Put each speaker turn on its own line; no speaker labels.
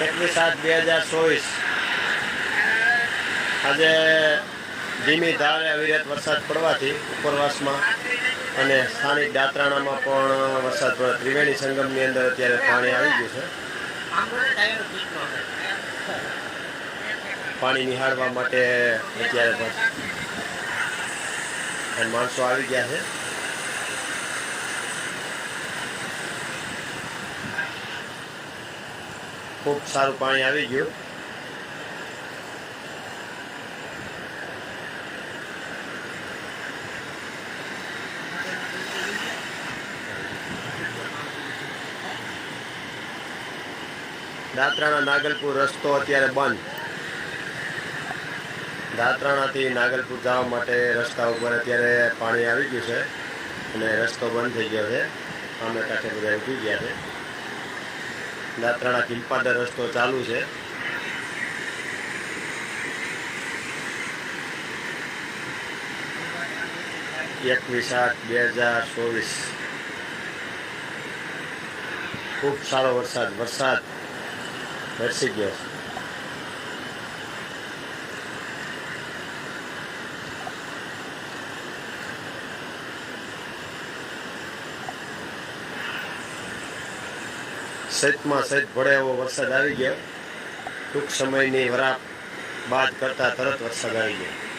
એકવીસ સાત, બે હજાર ચોવીસ. આજે ધીમી ધારે અવિરત વરસાદ પડવાથી ઉપરવાસમાં અને સ્થાનિક દાતરાણામાં પણ વરસાદ પડે. ત્રિવેણી સંગમની અંદર અત્યારે પાણી આવી ગયું છે. પાણી નિહાળવા માટે અત્યારે માણસો આવી ગયા છે. ખૂબ સારું પાણી આવી ગયું. દાત્રાણા નાગલપુર રસ્તો અત્યારે બંધ. દાત્રાણાથી નાગલપુર જવા માટે રસ્તા ઉપર અત્યારે પાણી આવી ગયું છે અને રસ્તો બંધ થઈ ગયો છે. અમે કાંઠે બધા ઉઠી ગયા છે. દાત્રાણા કિલપાદર રસ્તો ચાલુ છે. એકવીસ આઠ બે હજાર ચોવીસ. ખૂબ સારો વરસાદ વરસાદ વરસી ગયો. છે સહિતમાં સહિત ભળે એવો વરસાદ આવી ગયો. ટૂંક સમયની વરાપ બાદ કરતાં તરત વરસાદ આવી ગયો.